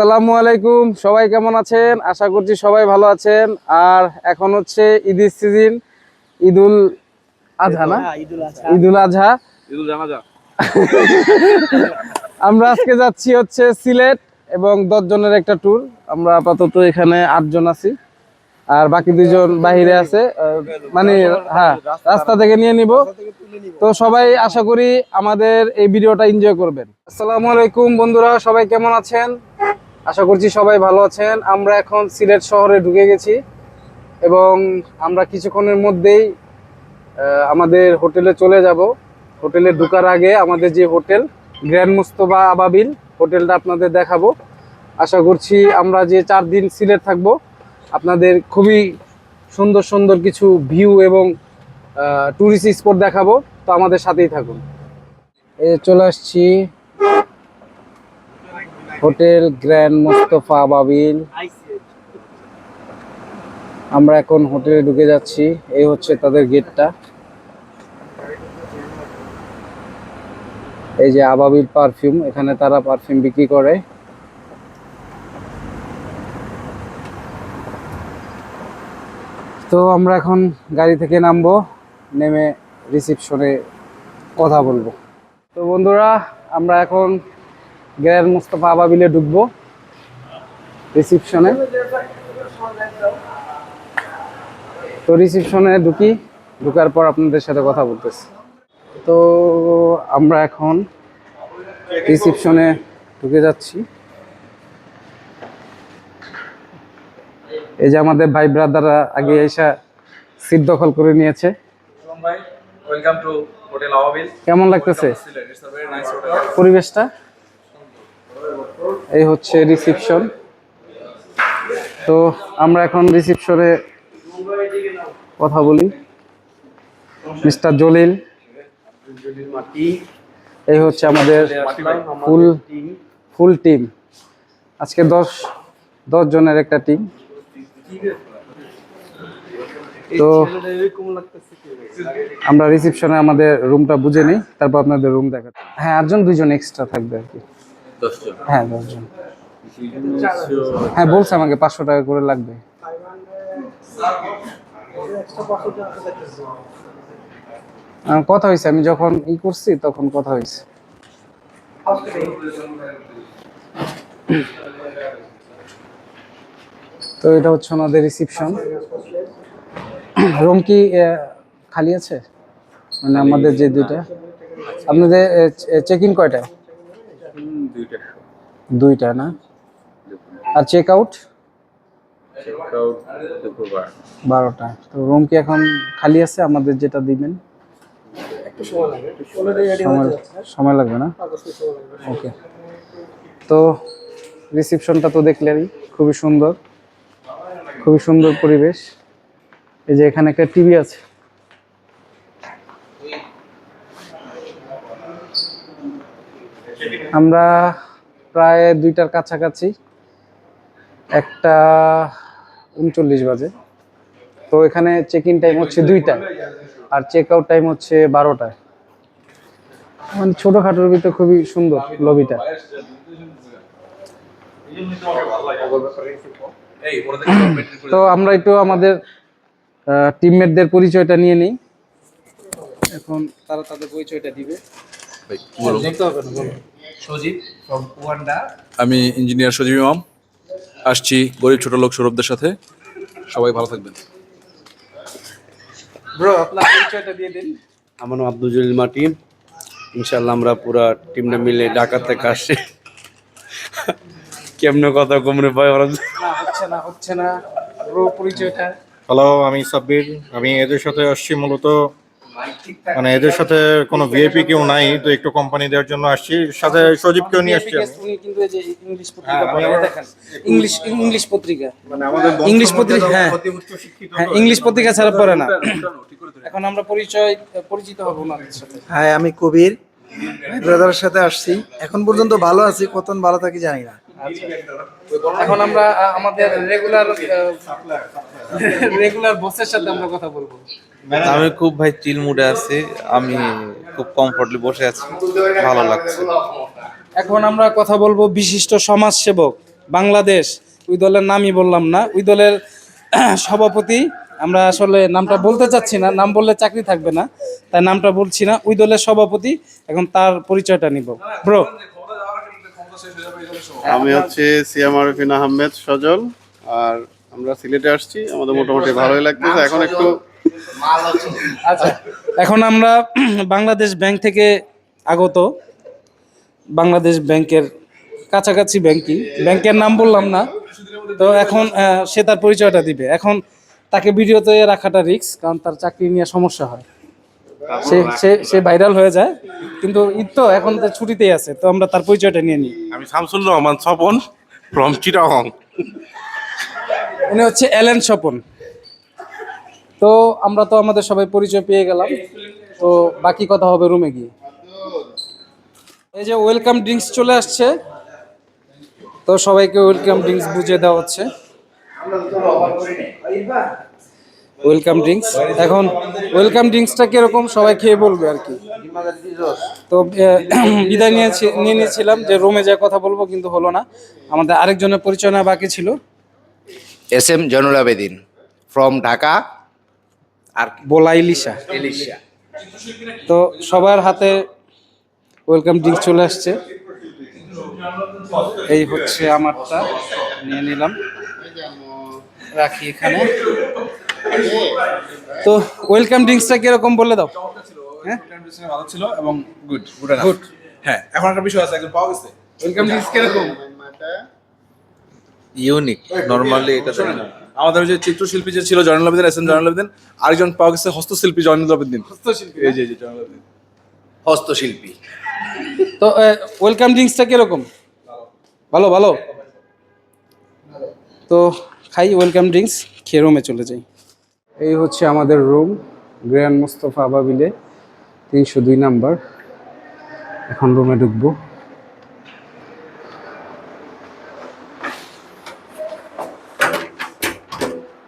আসসালামু আলাইকুম। সবাই কেমন আছেন? আশা করছি সবাই ভালো আছেন। আর এখন হচ্ছে ঈদের সিজন ঈদুল আজহা না? ঈদুল আজহা। ঈদুল জানা যা আমরা আজকে যাচ্ছি হচ্ছে সিলেট এবং দশ জনের একটা ট্যুর আমরা আপাতত এখানে আটজন আছি। আর বাকি দুইজন বাইরে আছে। মানে হ্যাঁ রাস্তা থেকে নিয়ে নিব। তো সবাই আশা করি আমাদের এই ভিডিওটা এনজয় করবেন। আসসালামু আলাইকুম বন্ধুরা সবাই কেমন আছেন? আশা করছি সবাই ভালো আছেন। আমরা এখন সিলেট শহরে ঢুকে গেছি এবং আমরা কিছুক্ষণের মধ্যেই আমাদের হোটেলে চলে যাব। হোটেলে ঢুকার আগে আমাদের যে হোটেল, গ্র্যান্ড মুস্তফা আবাবিল, হোটেলটা আপনাদের দেখাবো। আশা করছি আমরা যে চার দিন সিলেট থাকব, আপনাদের খুবই সুন্দর সুন্দর কিছু ভিউ এবং ট্যুরিস্ট স্পট দেখাবো। তো আমাদের সাথেই থাকুন। চলে আসছি। হোটেল গ্র্যান্ড মুস্তফা আবাবিল আমরা এখন হোটেলে ঢুকে যাচ্ছি। এই হচ্ছে তাদের গেটটা। এই যে আবাবিল পারফিউম, এখানে তারা পারফিউম বিক্রি করে। তো আমরা এখন গাড়ি থেকে নামবো, নেমে রিসিপশনে কথা বলব। তো বন্ধুরা, আমরা এখন গ্র্যান্ড মুস্তফা আবাবিলে ঢুকবো। রিসিপশনে। তো রিসিপশনে ঢুকি ঢুকার পর আপনাদের সাথে কথা বলতেছি। তো আমরা এখন রিসিপশনে ঢুকে যাচ্ছি। এই যে আমাদের ভাই ব্রাদাররা আগে এসে সিট দখল করে নিয়েছে। কেমন লাগতেছে? পরিবেশটা? এই হচ্ছে রিসিপশন তো আমরা এখন রিসিপশনে কথা বলি। মিস্টার জলিল। এই হচ্ছে আমাদের ফুল ফুল টিম আজকে দশ দশ জনের একটা টিম তো আমরা রিসিপশনে আমাদের রুমটা বুঝে নিই, তারপর আপনাদের রুম দেখা হ্যাঁ আটজন দুজন এক্সট্রা থাকবে আর কি। দশজন? হ্যাঁ দশজন। হ্যাঁ বলছে আমাকে পাঁচশো টাকা করে লাগবে। কথা হয়েছে আমি যখন ই করছি তখন কথা হয়েছে। তো এটা হচ্ছে আমাদের রিসিপশন রুম কি খালি আছে? মানে আমাদের যে দুইটা? আপনাদের চেক ইন কয়টায়? দুইটা না? আর চেক আউট বারোটা। তো রুম কি এখন খালি আছে? আমাদের যেটা দিবেন? সময় সময় লাগবে। না? ওকে তো রিসিপশনটা তো দেখলেনই খুবই সুন্দর। খুবই সুন্দর পরিবেশ। এই যে এখানে একটা টিভি আছে। আমরা প্রায় দুইটার কাছাকাছি। একটা উনচল্লিশ বাজে। তো এখানে চেক ইন টাইম হচ্ছে দুইটায় আর চেক আউট টাইম হচ্ছে বারোটায় মানে ছোটোখাটোর ভিতরে খুবই সুন্দর লবিটা তো আমরা একটু আমাদের টিমমেটদের পরিচয়টা নিয়ে নিই। এখন তারা তাদের পরিচয়টা দিবে। সজীব ফ্রম কুয়ান্ডা আমি ইঞ্জিনিয়ার সজীব ইমাম। আসছি গরিব ছোট লোক সৌরভদের সাথে। সবাই ভালো থাকবেন। ব্রো আপনার পরিচয়টা দিয়ে দিন। আমার নাম আব্দুল জলিল মাটি। ইনশাল্লাহ আমরা পুরা টিমটা মিলে ঢাকা থেকে আসছি। কেমনে কথা কমরে পাই ওরা? না হচ্ছে না হচ্ছে না। ব্রো পরিচয়টা। হ্যালো আমি সাব্বির। আমি এদের সাথে আসছি মূলত মানে এদের সাথে কোনো ভিআইপি কেউ নাই তো একটু কোম্পানি দেওয়ার জন্য আসছি। সাথে সজীব কেউ নিয়ে আসছি উনি কিন্তু এই যে ইংলিশ পত্রিকা পড়ে, দেখেন ইংলিশ ইংলিশ পত্রিকা। মানে আমাদের ইংলিশ পত্রিকা হ্যাঁ। অতি উচ্চ শিক্ষিত হ্যাঁ ইংলিশ পত্রিকা ছাড়া পড়ে না। এখন আমরা পরিচয় পরিচিত হব ওনাদের সাথে। হাই আমি কবির ব্রাদারের সাথে আসছি। এখন পর্যন্ত ভালো আছি কতক্ষণ ভালো থাকি জানি না। এখন আমরা আমাদের রেগুলার রেগুলার বসের সাথে আমরা কথা বলব। আমি খুব ভাই চিল মুডে আছি। আমি খুব কমফোর্টলি বসে আছি। ভালো লাগছে। এখন আমরা কথা বলব বিশিষ্ট সমাজসেবক বাংলাদেশ। ওই দলের নামই বললাম না। ওই দলের সভাপতি আমরা আসলে নামটা বলতে চাচ্ছি না। নাম বললে চাকরি থাকবে না। তাই নামটা বলছি না। ওই দলের সভাপতি এখন তার পরিচয়টা নিব। ব্রো আমি হচ্ছে সিয়াম আরফিন আহমেদ সজল আর আমরা সিলেটে আসছি। আমাদের মোটামুটি ভালোই লাগতেছে। এখন একটু আচ্ছা এখন আমরা বাংলাদেশ ব্যাংক থেকে আগত। বাংলাদেশ ব্যাংকের কাছাকাছি ব্যাংকই। ব্যাংকের নাম বললাম না। তো এখন সে তার পরিচয়টা দিবে। এখন তাকে ভিডিওতে রাখাটা রিস্ক কারণ তার চাকরি নিয়ে সমস্যা হয়। সে সে সে ভাইরাল হয়ে যায়। কিন্তু ঈদ তো এখন তো ছুটিতেই আছে তো আমরা তার পরিচয়টা নিয়ে নিই। আমি শামসুল রহমান স্বপন ফ্রম চিটাগং উনি হচ্ছে এলেন স্বপন। তো আমরা তো আমাদের সবাই পরিচয় পেয়ে গেলাম। তো বাকি কথা হবে রুমে গিয়ে। এই যে ওয়েলকাম ড্রিঙ্কস চলে আসছে। তো সবাইকে ওয়েলকাম ড্রিঙ্কস বুঝিয়ে দেওয়া হচ্ছে। ওয়েলকাম ড্রিঙ্কস এখন ওয়েলকাম ড্রিঙ্কসটা কীরকম সবাই খেয়ে বলবে আর কি। তো বিদায় নিয়েছি, নিয়ে নিয়েছিলাম যে রুমে যা কথা বলব কিন্তু হলো না। আমাদের আরেকজনের পরিচয় না বাকি ছিল। S M Zainul Abedin from Dhaka আর বোলা ইলিশা ইলিশা তো সবার হাতে ওয়েলকাম ড্রিঙ্ক চলে আসছে। এই হচ্ছে আমারটা নিয়ে নিলাম। রাখি এখানে। তো ওয়েলকাম ড্রিঙ্কসটা কীরকম বলে দাও? হ্যাঁ? ভালো ছিল এবং গুড গুড গুড। হ্যাঁ এখন একটা বিষয় আছে একজন পাওয়া গেছে? ওয়েলকাম ড্রিঙ্কস কীরকম? ইউনিক নর্মালি এটা। আমাদের ওই যে চিত্রশিল্পী যে ছিল জয়নুল আবেদিন এস জয়নুল আবেদিন আরেকজন পাওয়া গেছে হস্তশিল্পী জয়নুল আবেদিন। হস্তশিল্পী। এই যে এই যে জয়নুল আবেদিন। হস্তশিল্পী। তো ওয়েলকাম ড্রিঙ্কসটা কীরকম? ভালো ভালো? তো খাই ওয়েলকাম ড্রিঙ্কস খেয়ে রুমে চলে যাই। এই হচ্ছে আমাদের রুম গ্র্যান্ড মোস্তফা আবাবিলে তিনশো দুই নাম্বার। এখন রুমে ঢুকবো।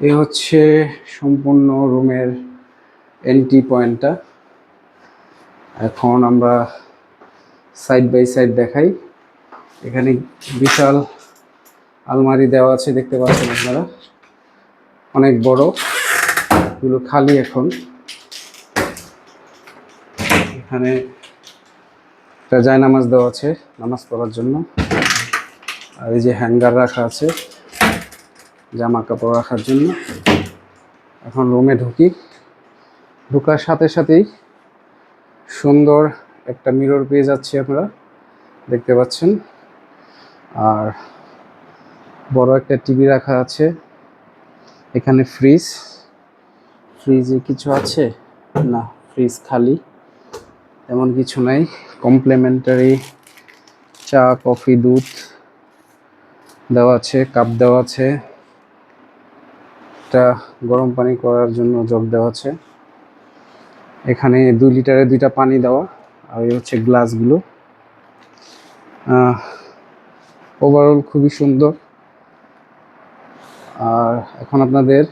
এই হচ্ছে সম্পূর্ণ রুমের এন্ট্রি পয়েন্টটা এখন আমরা সাইড বাই সাইড দেখাই। এখানে বিশাল আলমারি দেওয়া আছে, দেখতে পাচ্ছেন আপনারা। অনেক বড়। এগুলো খালি এখন। এখানে একটা জায় নামাজ দেওয়া আছে নামাজ পড়ার জন্য। আর এই যে হ্যাঙ্গার রাখা আছে। জামা কাপড় রাখার জন্য। এখন রুমে ঢুকি। ঢুকার সাথে সাথেই সুন্দর একটা মিরর পেয়ে যাচ্ছি আমরা, দেখতে পাচ্ছেন। আর বড় একটা টিভি রাখা আছে, এখানে ফ্রিজ ফ্রিজে কিছু আছে? না ফ্রিজ খালি। তেমন কিছু নাই। কমপ্লিমেন্টারি চা কফি দুধ দেওয়া আছে কাপ দেওয়া আছে। একটা গরম পানি করার জন্য জগ দেওয়া আছে। এখানে দুই লিটারে দুইটা পানি দেওয়া, আর এই হচ্ছে গ্লাসগুলো। ওভারঅল খুবই সুন্দর। আর এখন আপনাদের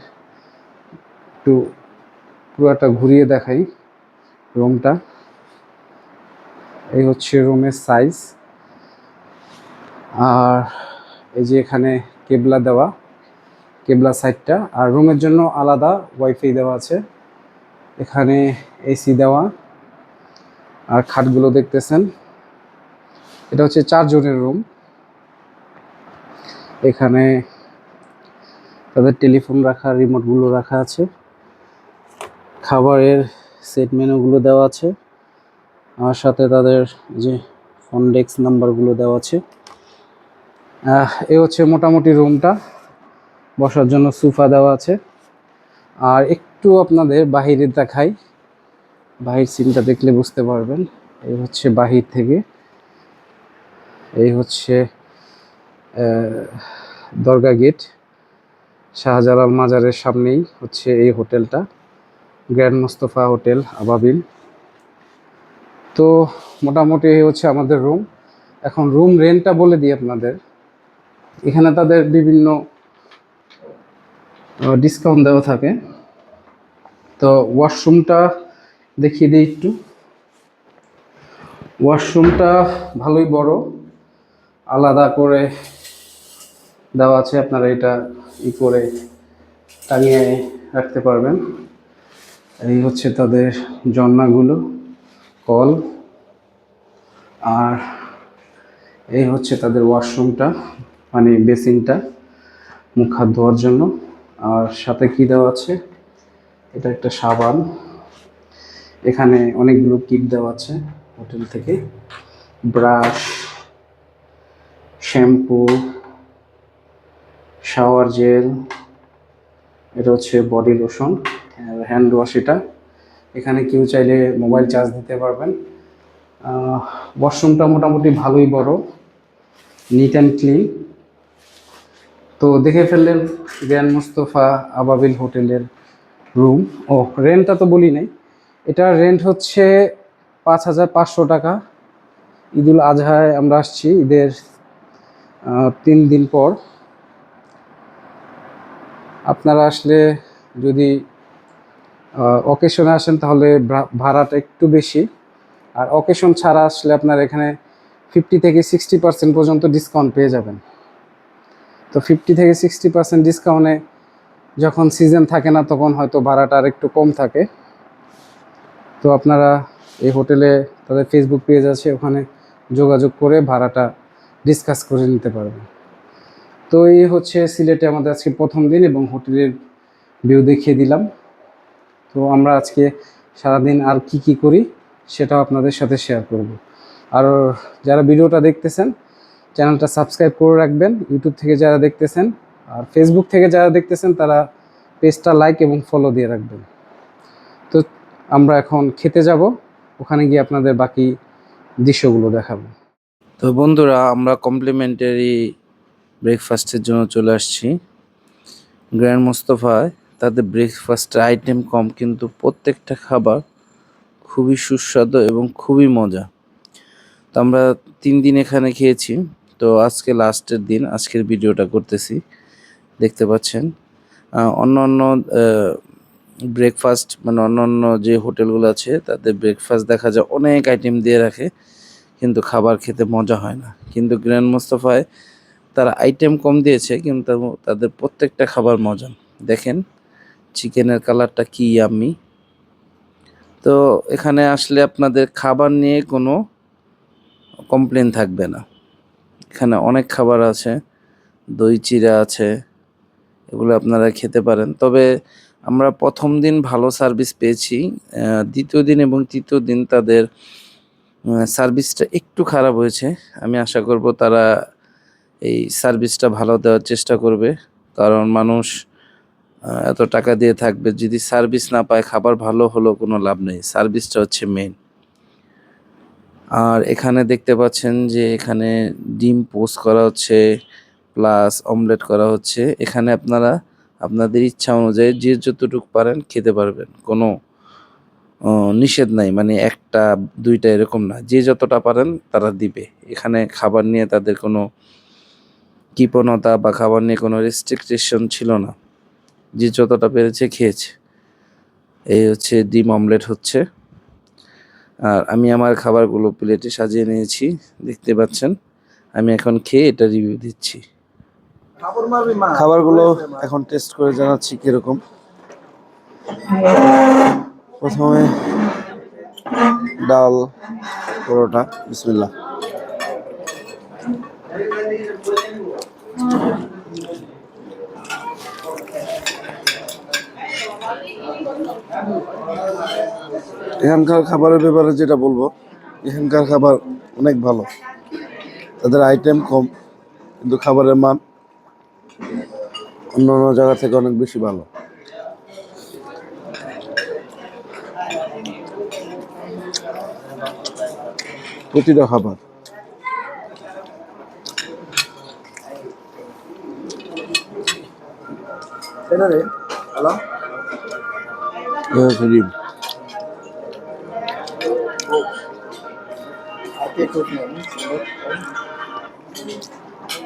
একটু পুরাটা ঘুরিয়ে দেখাই রুমটা। এই হচ্ছে রুমের সাইজ আর এই যে এখানে কেবলা দেওয়া। কেবলা সাইডটা আর রুমের জন্য আলাদা ওয়াইফাই দেওয়া আছে। এখানে এসি দেওয়া। আর খাটগুলো দেখতেছেন। এটা হচ্ছে চারজনের রুম এখানে তাদের টেলিফোন রাখা রিমোটগুলো রাখা আছে। খাবারের সেট মেনুগুলো দেওয়া আছে। আমার সাথে তাদের যে ফোন ডেস্ক নাম্বারগুলো দেওয়া আছে। এ হচ্ছে মোটামুটি রুমটা বসার জন্য সোফা দেওয়া আছে। আর একটু আপনাদের বাহিরের দেখাই। বাহির সিনটা দেখলে বুঝতে পারবেন। এই হচ্ছে বাহির থেকে। এই হচ্ছে দরগা গেট। শাহজালাল মাজারের সামনেই হচ্ছে এই হোটেলটা। গ্র্যান্ড মোস্তফা হোটেল, আবাবিল। তো মোটামুটি এই হচ্ছে আমাদের রুম। এখন রুম রেন্টটা বলে দিই আপনাদের। এখানে তাদের বিভিন্ন ডিসকাউন্ট দেওয়া থাকে। তো ওয়াশরুমটা দেখিয়ে দিই একটু। ওয়াশরুমটা ভালোই বড়। আলাদা করে দেওয়া আছে, আপনারা এটা ই করে টাঙিয়ে রাখতে পারবেন। এই হচ্ছে তাদের জন্নাগুলো, কল। আর এই হচ্ছে তাদের ওয়াশরুমটা মানে বেসিনটা মুখ হাত ধোয়ার জন্য। আর সাথে কি দেওয়া আছে? এটা একটা সাবান। এখানে অনেকগুলো কিট দেওয়া আছে হোটেল থেকে। ব্রাশ, শ্যাম্পু, শাওয়ার জেল, এটা হচ্ছে বডি লোশন হ্যান্ড ওয়াশ এটা। এখানে কেউ চাইলে মোবাইল চার্জ দিতে পারবেন। ওয়াশরুমটা মোটামুটি ভালোই বড়, নিট অ্যান্ড ক্লিন। তো দেখে ফেললেন গ্র্যান্ড মুস্তফা আবাবিল হোটেলের রুম। ও রেন্টটা তো বলি নাই। এটার রেন্ট হচ্ছে পাঁচ হাজার পাঁচশো টাকা। ঈদুল আজহায় আমরা আসছি ঈদের তিন দিন পর। আপনারা আসলে যদি অকেশনে আসেন তাহলে ভাড়াটা একটু বেশি। আর অকেশন ছাড়া আসলে আপনার এখানে ফিফটি থেকে সিক্সটি পার্সেন্ট পর্যন্ত ডিসকাউন্ট পেয়ে যাবেন। তো ফিফটি থেকে সিক্সটি পার্সেন্ট ডিসকাউন্টে যখন সিজন থাকে না, তখন হয়তো ভাড়াটা আর একটু কম থাকে। তো আপনারা এই হোটেলে তাদের ফেসবুক পেজ আছে, ওখানে যোগাযোগ করে ভাড়াটা ডিসকাস করে নিতে পারবেন। তো এই হচ্ছে সিলেটে আমাদের আজকে প্রথম দিন এবং হোটেলের ভিউ দেখিয়ে দিলাম। তো আমরা আজকে সারাদিন আর কি কি করি, সেটাও আপনাদের সাথে শেয়ার করব। আর যারা ভিডিওটা দেখতেছেন চ্যানেলটা সাবস্ক্রাইব করে রাখবেন ইউটিউব থেকে যারা দেখতেছেন আর ফেসবুক থেকে যারা দেখতেছেন, তারা পেজটা লাইক এবং ফলো দিয়ে রাখবেন। তো আমরা এখন খেতে যাব, ওখানে গিয়ে আপনাদের বাকি দৃশ্যগুলো দেখাবো। তো বন্ধুরা, আমরা কমপ্লিমেন্টারি ব্রেকফাস্টের জন্য চলে আসছি। গ্র্যান্ড মোস্তফায় তাদের ব্রেকফাস্টের আইটেম কম, কিন্তু প্রত্যেকটা খাবার খুবই সুস্বাদু এবং খুবই মজা। তো আমরা তিন দিন এখানে খেয়েছি। তো আজকে লাস্টের দিন, আজকের ভিডিওটা করতেছি। দেখতে পাচ্ছেন অন্য অন্য ব্রেকফাস্ট মানে অন্য অন্য যে হোটেলগুলো আছে, তাদের ব্রেকফাস্ট দেখা যায় অনেক আইটেম দিয়ে রাখে, কিন্তু খাবার খেতে মজা হয় না। কিন্তু গ্র্যান্ড মোস্তফায় তারা আইটেম কম দিয়েছে, কিন্তু তাদের প্রত্যেকটা খাবার মজা। দেখেন চিকেনের কালারটা কি আমি তো এখানে আসলে আপনাদের খাবার নিয়ে কোনো কমপ্লেন থাকবে না। এখানে অনেক খাবার আছে, দই চিড়া আছে, এগুলো আপনারা খেতে পারেন। তবে আমরা প্রথম দিন ভালো সার্ভিস পেয়েছি দ্বিতীয় দিন এবং তৃতীয় দিন তাদের সার্ভিসটা একটু খারাপ হয়েছে। আমি আশা করব তারা এই সার্ভিসটা ভালো দেওয়ার চেষ্টা করবে, কারণ মানুষ এত টাকা দিয়ে থাকবে, যদি সার্ভিস না পায়, খাবার ভালো হলো কোনো লাভ নেই। সার্ভিসটা হচ্ছে মেন আর এখানে দেখতে পাচ্ছেন যে এখানে ডিম পোস্ট করা হচ্ছে, প্লাস অমলেট করা হচ্ছে। এখানে আপনারা আপনাদের ইচ্ছা অনুযায়ী যে যতটুকু পারেন খেতে পারবেন। কোনো নিষেধ নাই। মানে একটা, দুইটা এরকম না। যে যতটা পারেন তারা দিবে। এখানে খাবার নিয়ে তাদের কোনো কৃপণতা বা খাবার নিয়ে কোনো রেস্ট্রিকশন ছিল না। যে যতটা পেরেছে খেয়েছে। এই হচ্ছে ডিম অমলেট হচ্ছে। আর আমি আমার খাবারগুলো প্লেটে সাজিয়ে নিয়েছি দেখতে পাচ্ছেন। আমি এখন খেয়ে এটা রিভিউ দিচ্ছি। খাবারগুলো এখন টেস্ট করে জানাচ্ছি কীরকম। প্রথমে ডাল পরোটা বিসমিল্লাহ। এখানকার খাবারের ব্যাপারে যেটা বলব এখানকার খাবার অনেক ভালো। তাদের আইটেম কম কিন্তু খাবারের মান অন্য অন্য জায়গা থেকে অনেক বেশি ভালো। প্রতিটা খাবার। এ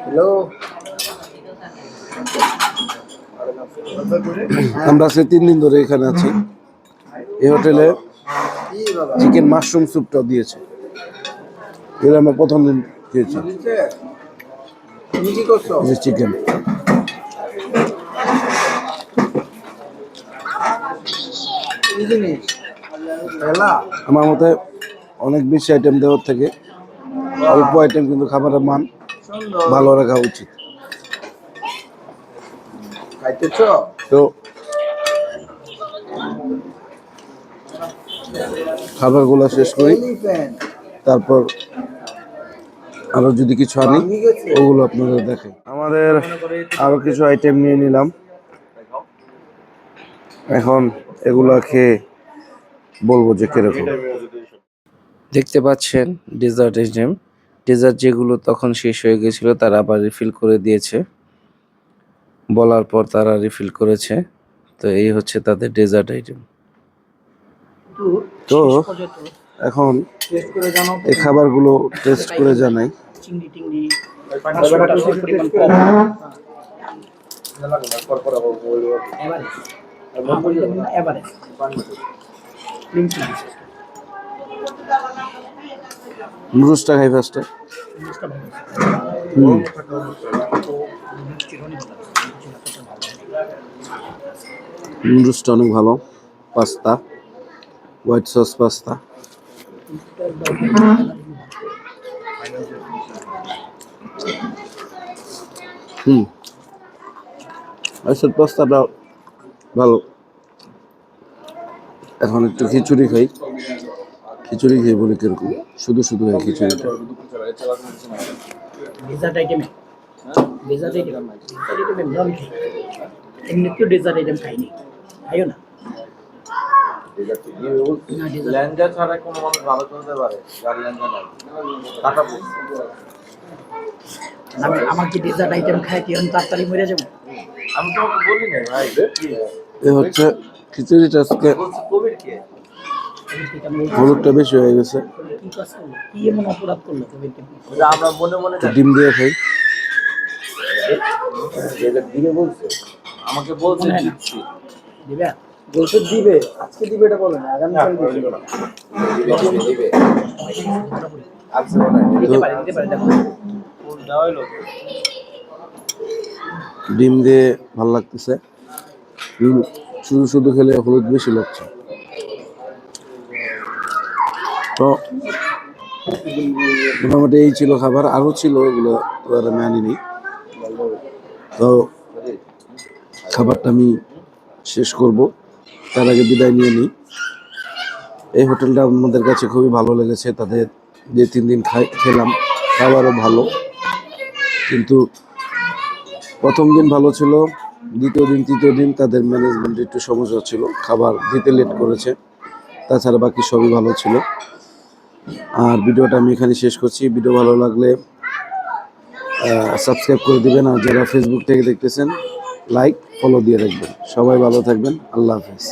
হ্যালো আমরা আজকে তিন দিন ধরে এখানে আছি। এই হোটেলে চিকেন মাশরুম স্যুপটা দিয়েছে। এটা আমরা প্রথম দিন খেয়েছি। চিকেন। আমার মতে অনেক বেশি আইটেম দেওয়ার থেকে অল্প আইটেম কিন্তু খাবারের মান ভালো রাখা উচিত। খাইতেছ? তো খাবারগুলো শেষ করি। তারপর আরও যদি কিছু আনি ওগুলো আপনাদের দেখে আমাদের আরও কিছু আইটেম নিয়ে নিলাম। এখন এগুলো খেয়ে বলব যে কীরকম। দেখতে পাচ্ছেন ডেজার্ট আইটেম ডেজার্ট যেগুলো তখন শেষ হয়ে গেছিল তারা আবার রিফিল করে দিয়েছে। বলার পর তারা রিফিল করেছে। তো এই হচ্ছে তাদের ডেজার্ট আইটেম তো এখন টেস্ট করে জানো এই খাবারগুলো টেস্ট করে জানাই। নুডলসটা খাই ফার্স্টে নুডলসটা অনেক ভালো, পাস্তা হোয়াইট সস পাস্তা। হুম। পাস্তাটা ভালো। এখন একটু খিচুড়ি খাই। খিচুড়ি খেয়ে বলি কীরকম? শুধু শুধু হয় খিচুড়িটা। ডেজার্ট আইটেম ডেজার্ট এমনি ডেজার্ট আইটেম খাইনি। খাইও না? ল্যাঞ্জা ছাড়া কোনো মানুষ ভালো চলতে পারে যার ল্যাঞ্জা নাই। টাকা আমার কি ডেজার্ট আইটেম খাই কি আমি তাড়াতাড়ি মরে যাব? আমি তোমাকে বলি না ভাই। এ হচ্ছে খিচুড়িটা আজকে কোভিড কে? হলুদটা বেশি হয়ে গেছে। কি কাজ করল কি এমন অপরাধ করল কবিরকে ওটা আমরা মনে মনে একটু ডিম দিয়ে খাই। আমাকে বলছে দিবে? বলছে দিবে। আজকে দিবে এটা। ডিম দিয়ে ভালো লাগতেছে। শুধু শুধু খেলে হলুদ বেশি লাগছে। তো মোটামুটি এই ছিল খাবার, আরও ছিল আর আমি আনিনি। তো খাবারটা আমি শেষ করব, তার আগে বিদায় নিয়ে নিই। এই হোটেলটা আমাদের কাছে খুবই ভালো লেগেছে, তাদের যে তিন দিন খাই, খেলাম, খাবারও ভালো। কিন্তু প্রথম দিন ভালো ছিল, দ্বিতীয় দিন, তৃতীয় দিন তাদের ম্যানেজমেন্ট একটু সমস্যা ছিল, খাবার দিতে লেট করেছে, তাছাড়া বাকি সবই ভালো ছিল। আর ভিডিওটা আমি এখানে শেষ করছি। ভিডিও ভালো লাগলে সাবস্ক্রাইব করে দিবেন। আর যারা ফেসবুক থেকে দেখতেছেন লাইক ফলো দিয়ে রাখবেন। সবাই ভালো থাকবেন। আল্লাহ হাফেজ।